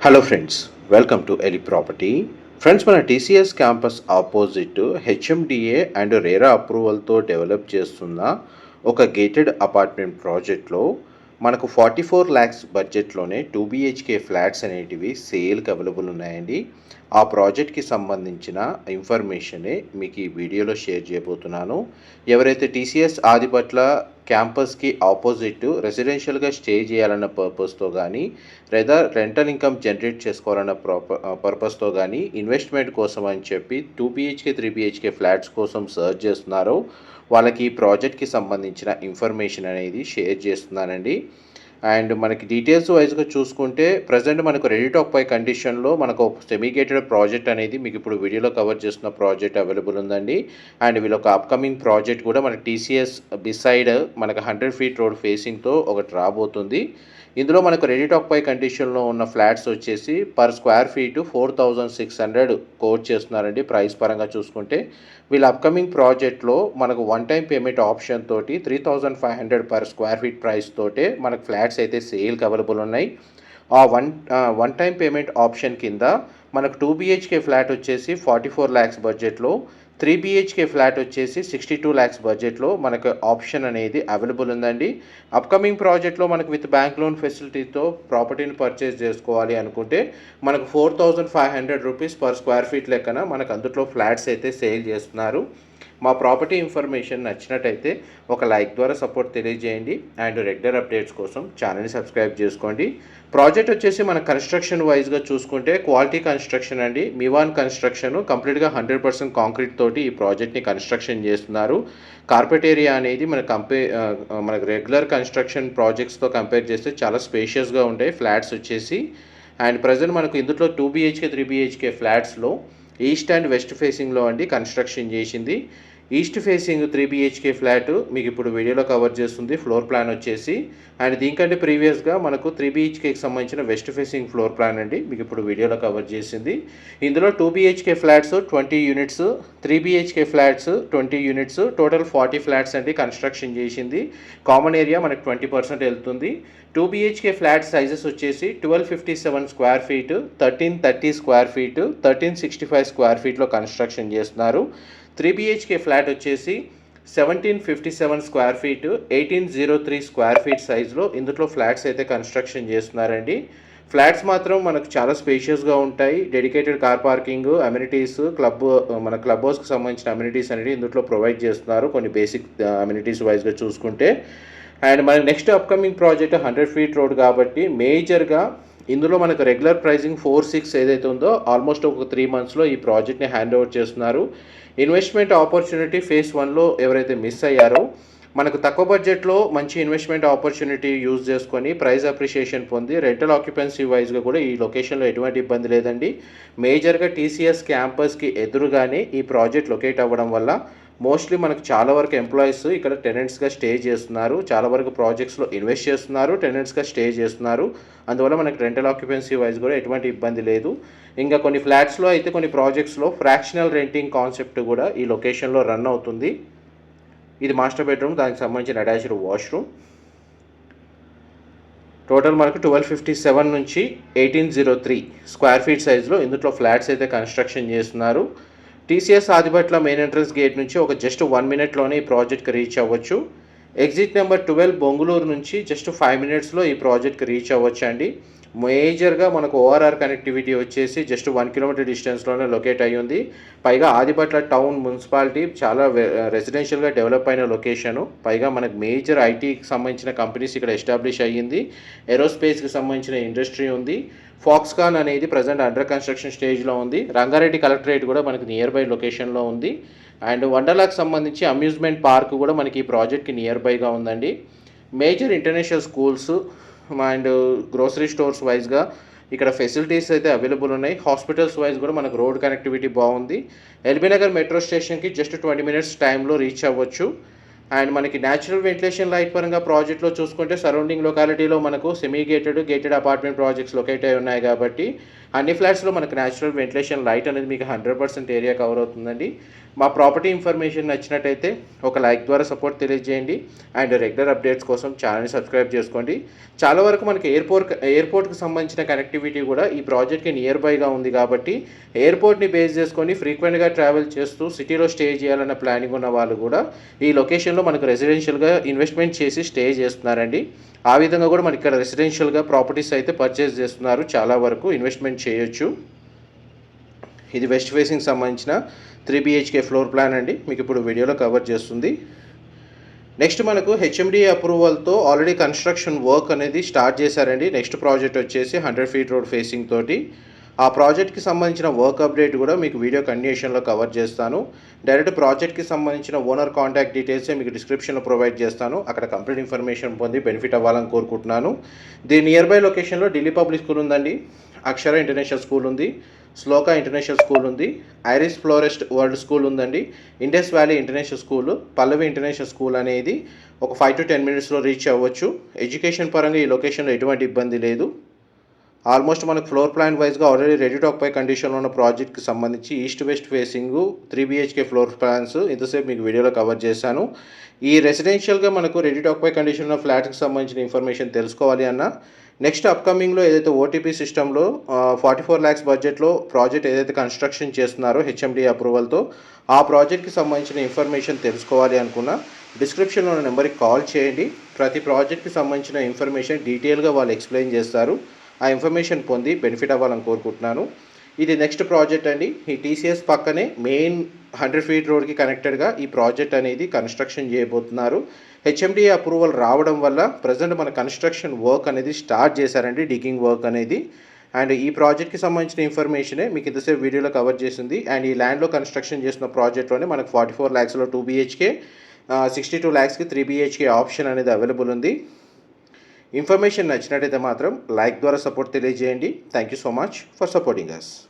Hello friends welcome to ఎలి property friends మన TCS campus opposite HMDA and RERA అప్రూవల్తో develop చేస్తున్న ఒక gated apartment ప్రాజెక్ట్లో మనకు ఫార్టీ ఫోర్ ల్యాక్స్ బడ్జెట్లోనే టూ బిహెచ్కే ఫ్లాట్స్ అనేటివి సేల్కి అవైలబుల్ ఉన్నాయండి ఆ ప్రాజెక్ట్కి సంబంధించిన ఇన్ఫర్మేషనే మీకు ఈ వీడియోలో షేర్ చేయబోతున్నాను. ఎవరైతే టీసీఎస్ ఆదిపట్ల క్యాంపస్కి ఆపోజిట్ రెసిడెన్షియల్గా స్టే చేయాలన్న పర్పస్తో కానీ లేదా రెంటల్ ఇన్కమ్ జనరేట్ చేసుకోవాలన్న ప్రాప పర్పస్తో కానీ ఇన్వెస్ట్మెంట్ కోసం అని చెప్పి two BHK three BHK flats కోసం సర్చ్ చేస్తున్నారో వాళ్ళకి ఈ ప్రాజెక్ట్కి సంబంధించిన ఇన్ఫర్మేషన్ అనేది షేర్ చేస్తున్నానండి. అండ్ మనకి డీటెయిల్స్ వైజ్గా చూసుకుంటే ప్రజెంట్ మనకు రెడీ టాక్ పై కండిషన్లో మనకు సెమీగేటెడ్ ప్రాజెక్ట్ అనేది మీకు ఇప్పుడు వీడియోలో కవర్ చేస్తున్న ప్రాజెక్ట్ అవైలబుల్ ఉందండి. అండ్ వీళ్ళొక అప్కమింగ్ ప్రాజెక్ట్ కూడా మనకి టీసీఎస్ బిసైడ్ మనకు హండ్రెడ్ ఫీట్ రోడ్ ఫేసింగ్తో ఒకటి రాబోతుంది. ఇందులో మనకు రెడీ టాక్ పై కండిషన్లో ఉన్న ఫ్లాట్స్ వచ్చేసి per square feet four thousand six hundred quote చేస్తున్నారండి. ప్రైస్ పరంగా చూసుకుంటే వీళ్ళ అప్కమింగ్ ప్రాజెక్ట్లో మనకు వన్ టైం పేమెంట్ ఆప్షన్ తోటి three thousand five hundred per square feet price తోటే మనకు ఫ్లాట్స్ అయితే సేల్కి అవైలబుల్ ఉన్నాయి. ఆ one one time payment option కింద మనకు టూ బిహెచ్కే ఫ్లాట్ వచ్చేసి ఫార్టీ ఫోర్ ల్యాక్స్ బడ్జెట్లో త్రీ బిహెచ్కే ఫ్లాట్ వచ్చేసి సిక్స్టీ టూ ల్యాక్స్ బడ్జెట్లో మనకు ఆప్షన్ అనేది అవైలబుల్ ఉందండి. అప్కమింగ్ ప్రాజెక్ట్లో మనకు విత్ బ్యాంక్ లోన్ ఫెసిలిటీతో ప్రాపర్టీని పర్చేస్ చేసుకోవాలి అనుకుంటే మనకు four thousand five hundred rupees per square feet లెక్కన మనకు అందులో ఫ్లాట్స్ అయితే సేల్ చేస్తున్నారు. మా ప్రాపర్టీ ఇన్ఫర్మేషన్ నచ్చినట్టయితే ఒక లైక్ ద్వారా సపోర్ట్ తెలియజేయండి. అండ్ రెగ్యులర్ అప్డేట్స్ కోసం ఛానల్ని సబ్స్క్రైబ్ చేసుకోండి. ప్రాజెక్ట్ వచ్చేసి మన కన్స్ట్రక్షన్ వైజ్గా చూసుకుంటే క్వాలిటీ కన్స్ట్రక్షన్ అండి. మివాన్ కన్స్ట్రక్షన్ కంప్లీట్గా హండ్రెడ్ పర్సెంట్ కాంక్రీట్ తోటి ఈ ప్రాజెక్ట్ని కన్స్ట్రక్షన్ చేస్తున్నారు. కార్పెట్ ఏరియా అనేది మన కంపే మనకు రెగ్యులర్ కన్స్ట్రక్షన్ ప్రాజెక్ట్స్తో కంపేర్ చేస్తే చాలా స్పేషియస్గా ఉంటాయి. ఫ్లాట్స్ వచ్చేసి అండ్ ప్రజెంట్ మనకు ఇందులో టూ బీహెచ్కే త్రీ బీహెచ్కే ఫ్లాట్స్లో ఈస్ట్ అండ్ వెస్ట్ ఫేసింగ్లో అండి కన్స్ట్రక్షన్ చేసింది. East facing three BHK flat మీకు ఇప్పుడు వీడియోలో కవర్ చేస్తుంది ఫ్లోర్ ప్లాన్ వచ్చేసి. అండ్ దీనికంటే ప్రీవియస్గా మనకు త్రీ బిహెచ్కేకి సంబంధించిన వెస్ట్ ఫేసింగ్ ఫ్లోర్ ప్లాన్ అండి మీకు ఇప్పుడు వీడియోలో కవర్ చేసింది. ఇందులో two BHK flats twenty units three BHK flats twenty units total forty flats అండి కన్స్ట్రక్షన్ చేసింది. కామన్ ఏరియా మనకు ట్వంటీ పర్సెంట్ వెళ్తుంది. టూ బిహెచ్కే ఫ్లాట్ సైజెస్ వచ్చేసి twelve fifty seven square feet thirteen thirty square feet thirteen sixty five square ఫీట్లో construction చేస్తున్నారు. Three BHK flat వచ్చేసి seventeen fifty seven square feet eighteen zero three square feet సైజులో ఇందులో flats అయితే construction చేస్తున్నారండి. Flats మాత్రం మనకు చాలా స్పేషియస్గా ఉంటాయి. Dedicated car parking amenities club మన క్లబ్ హౌస్కి సంబంధించిన అమ్యూనిటీస్ అనేవి ఇందులో ప్రొవైడ్ చేస్తున్నారు కొన్ని బేసిక్ అమ్యూనిటీస్ వైజ్గా చూసుకుంటే. అండ్ మనకి next upcoming project hundred feet road కాబట్టి మేజర్గా ఇందులో మనకు రెగ్యులర్ ప్రైజింగ్ ఫోర్ సిక్స్ ఏదైతే ఉందో ఆల్మోస్ట్ ఒక త్రీ మంత్స్లో ఈ ప్రాజెక్ట్ని హ్యాండ్ ఓవర్ చేస్తున్నారు. ఇన్వెస్ట్మెంట్ ఆపర్చునిటీ ఫేస్ వన్లో ఎవరైతే మిస్ అయ్యారో మనకు తక్కువ బడ్జెట్లో మంచి ఇన్వెస్ట్మెంట్ ఆపర్చునిటీ యూజ్ చేసుకొని ప్రైస్ అప్రిషియేషన్ పొంది రెంటల్ ఆక్యుపెన్సీ వైజ్గా కూడా ఈ లొకేషన్లో ఎటువంటి ఇబ్బంది లేదండి. మేజర్గా టీసీఎస్ క్యాంపస్కి ఎదురుగానే ఈ ప్రాజెక్ట్ లొకేట్ అవ్వడం వల్ల మోస్ట్లీ మనకు చాలా వరకు ఎంప్లాయీస్ ఇక్కడ టెనెంట్స్గా స్టే చేస్తున్నారు. చాలా వరకు ప్రాజెక్ట్స్లో ఇన్వెస్ట్ చేస్తున్నారు టెనెంట్స్గా స్టే చేస్తున్నారు. అందువల్ల మనకి రెంటల్ ఆక్యుపెన్సీ వైజ్ కూడా ఎటువంటి ఇబ్బంది లేదు. ఇంకా కొన్ని ఫ్లాట్స్లో అయితే కొన్ని ప్రాజెక్ట్స్లో ఫ్రాక్షనల్ రెంటింగ్ కాన్సెప్ట్ కూడా ఈ లొకేషన్లో రన్ అవుతుంది. ఇది మాస్టర్ బెడ్రూమ్ దానికి సంబంధించిన అటాచ్డ్ వాష్రూమ్ టోటల్ మనకు ట్వెల్వ్ ఫిఫ్టీ సెవెన్ నుంచి eighteen zero three square feet సైజులో ఇందులో ఫ్లాట్స్ అయితే కన్స్ట్రక్షన్ చేస్తున్నారు. TCS Adibatla main entrance gate నుంచి ఒక జస్ట్ వన్ మినిట్లోనే ఈ ప్రాజెక్ట్కి రీచ్ అవ్వచ్చు. ఎగ్జిట్ నెంబర్ ట్వెల్వ్ బొంగుళూరు నుంచి జస్ట్ ఫైవ్ మినిట్స్లో ఈ ప్రాజెక్ట్కి రీచ్ అవ్వచ్చు అండి. మేజర్గా మనకు ఓఆర్ఆర్ కనెక్టివిటీ వచ్చేసి జస్ట్ వన్ కిలోమీటర్ డిస్టెన్స్లోనే లొకేట్ అయ్యి ఉంది. పైగా ఆదిపట్ల టౌన్ మున్సిపాలిటీ చాలా రెసిడెన్షియల్గా డెవలప్ అయిన లొకేషను పైగా మనకు మేజర్ ఐటీకి సంబంధించిన కంపెనీస్ ఇక్కడ ఎస్టాబ్లిష్ అయ్యింది. ఏరోస్పేస్కి సంబంధించిన ఇండస్ట్రీ ఉంది. ఫాక్స్కాన్ అనేది ప్రజెంట్ అండర్ కన్స్ట్రక్షన్ స్టేజ్లో ఉంది. రంగారెడ్డి కలెక్టరేట్ కూడా మనకి నియర్ బై లొకేషన్లో ఉంది. అండ్ వండర్లాకి సంబంధించి అమ్యూజ్మెంట్ పార్క్ కూడా మనకి ఈ ప్రాజెక్ట్కి నియర్ బైగా ఉందండి. Major international schools and grocery stores వైజ్గా ఇక్కడ ఫెసిలిటీస్ అయితే అవైలబుల్ ఉన్నాయి. హాస్పిటల్స్ వైజ్ కూడా మనకు రోడ్ కనెక్టివిటీ బాగుంది. ఎల్బీనగర్ మెట్రో స్టేషన్కి జస్ట్ ట్వంటీ మినిట్స్ టైంలో రీచ్ అవ్వచ్చు. అండ్ మనకి న్యాచురల్ వెంటిలేషన్ లైట్ పరంగా ప్రాజెక్ట్లో చూసుకుంటే సరౌండింగ్ లొకాలిటీలో మనకు semi gated gated apartment projects locate అయి ఉన్నాయి కాబట్టి అన్ని ఫ్లాట్స్లో మనకు న్యాచురల్ వెంటిలేషన్ లైట్ అనేది మీకు హండ్రెడ్ పర్సెంట్ ఏరియా కవర్ అవుతుందండి. మా ప్రాపర్టీ ఇన్ఫర్మేషన్ నచ్చినట్టయితే ఒక లైక్ ద్వారా సపోర్ట్ తెలియజేయండి. అండ్ రెగ్యులర్ అప్డేట్స్ కోసం ఛానల్ని సబ్స్క్రైబ్ చేసుకోండి. చాలా వరకు మనకి ఎయిర్పోర్ట్ ఎయిర్పోర్ట్కి సంబంధించిన కనెక్టివిటీ కూడా ఈ ప్రాజెక్ట్కి నియర్ బైగా ఉంది కాబట్టి ఎయిర్పోర్ట్ని బేస్ చేసుకొని ఫ్రీక్వెంట్గా ట్రావెల్ చేస్తూ సిటీలో స్టే చేయాలన్న ప్లానింగ్ ఉన్న వాళ్ళు కూడా ఈ లొకేషన్లో మనకు రెసిడెన్షియల్గా ఇన్వెస్ట్మెంట్ చేసి స్టే చేస్తున్నారండి. ఆ విధంగా కూడా మనకి ఇక్కడ రెసిడెన్షియల్గా ప్రాపర్టీస్ అయితే పర్చేస్ చేస్తున్నారు. చాలా వరకు ఇన్వెస్ట్మెంట్ చేయొచ్చు. ఇది వెస్ట్ ఫేసింగ్ సంబంధించిన త్రీ బిహెచ్కే ఫ్లోర్ ప్లాన్ అండి. మీకు ఇప్పుడు వీడియోలో కవర్ చేస్తుంది. నెక్స్ట్ మనకు హెచ్ఎండి అప్రూవల్తో ఆల్రెడీ కన్స్ట్రక్షన్ వర్క్ అనేది స్టార్ట్ చేశారండి. నెక్స్ట్ ప్రాజెక్ట్ వచ్చేసి హండ్రెడ్ ఫీట్ రోడ్ ఫేసింగ్ తోటి. ఆ ప్రాజెక్ట్కి సంబంధించిన వర్క్ అప్డేట్ కూడా మీకు వీడియో కండిషన్లో కవర్ చేస్తాను. డైరెక్ట్ ప్రాజెక్ట్కి సంబంధించిన ఓనర్ కాంటాక్ట్ డీటెయిల్సే మీకు డిస్క్రిప్షన్లో ప్రొవైడ్ చేస్తాను. అక్కడ కంప్లీట్ ఇన్ఫర్మేషన్ పొంది బెనిఫిట్ అవ్వాలని కోరుకుంటున్నాను. దీని నియర్ బై లొకేషన్లో ఢిల్లీ పబ్లిక్ స్కూల్ ఉందండి. అక్షర ఇంటర్నేషనల్ స్కూల్ ఉంది. శ్లోక ఇంటర్నేషనల్ స్కూల్ ఉంది. ఐరిస్ ఫ్లోరెస్ట్ వరల్డ్ స్కూల్ ఉందండి. Indus Valley international school Pallavi international school అనేది ఒక ఫైవ్ టు టెన్ మినిట్స్లో రీచ్ అవ్వచ్చు. ఎడ్యుకేషన్ పరంగా ఈ లొకేషన్లో ఎటువంటి ఇబ్బంది లేదు. ఆల్మోస్ట్ మనకు ఫ్లోర్ ప్లాన్ వైజ్గా ఆల్రెడీ రెడీ టాక్ పై కండిషన్లో ఉన్న ప్రాజెక్ట్కి సంబంధించి east west facing three BHK floor plans ఇంతసేపు మీకు వీడియోలో కవర్ చేశాను. ఈ రెసిడెన్షియల్గా మనకు రెడీ టాక్ పై కండిషన్ ఉన్న ఫ్లాట్కి సంబంధించిన ఇన్ఫర్మేషన్ తెలుసుకోవాలి అన్న. నెక్స్ట్ అప్కమింగ్లో ఏదైతే ఓటీపీ సిస్టంలో ఫార్టీ ఫోర్ ల్యాక్స్ బడ్జెట్లో ప్రాజెక్ట్ ఏదైతే కన్స్ట్రక్షన్ చేస్తున్నారో హెచ్ఎండి అప్రూవల్తో ఆ ప్రాజెక్ట్కి సంబంధించిన ఇన్ఫర్మేషన్ తెలుసుకోవాలి అనుకున్నా. డిస్క్రిప్షన్లో ఉన్న నెంబర్కి కాల్ చేయండి. ప్రతి ప్రాజెక్ట్కి సంబంధించిన ఇన్ఫర్మేషన్ డీటెయిల్గా వాళ్ళు ఎక్స్ప్లెయిన్ చేస్తారు. ఆ ఇన్ఫర్మేషన్ పొంది బెనిఫిట్ అవ్వాలని కోరుకుంటున్నాను. ఇది నెక్స్ట్ ప్రాజెక్ట్ అండి. ఈ టీసీఎస్ పక్కనే మెయిన్ హండ్రెడ్ ఫీట్ రోడ్కి కనెక్టెడ్గా ఈ ప్రాజెక్ట్ అనేది కన్స్ట్రక్షన్ చేయబోతున్నారు. హెచ్ఎండిఏ అప్రూవల్ రావడం వల్ల ప్రజెంట్ మన కన్స్ట్రక్షన్ వర్క్ అనేది స్టార్ట్ చేశారండి డిగ్గింగ్ వర్క్ అనేది. అండ్ ఈ ప్రాజెక్ట్కి సంబంధించిన ఇన్ఫర్మేషనే మీకు ఇంతసేపు వీడియోలో కవర్ చేసింది. అండ్ ఈ ల్యాండ్లో కన్స్ట్రక్షన్ చేసిన ప్రాజెక్ట్లోనే మనకు ఫార్టీ ఫోర్ ల్యాక్స్లో టూ బీహెచ్కే సిక్స్టీ టూ ల్యాక్స్కి త్రీ బీహెచ్కే ఆప్షన్ అనేది అవైలబుల్ ఉంది. ఇన్ఫర్మేషన్ నచ్చినట్టయితే మాత్రం లైక్ ద్వారా సపోర్ట్ తెలియజేయండి. Thank you so much for supporting us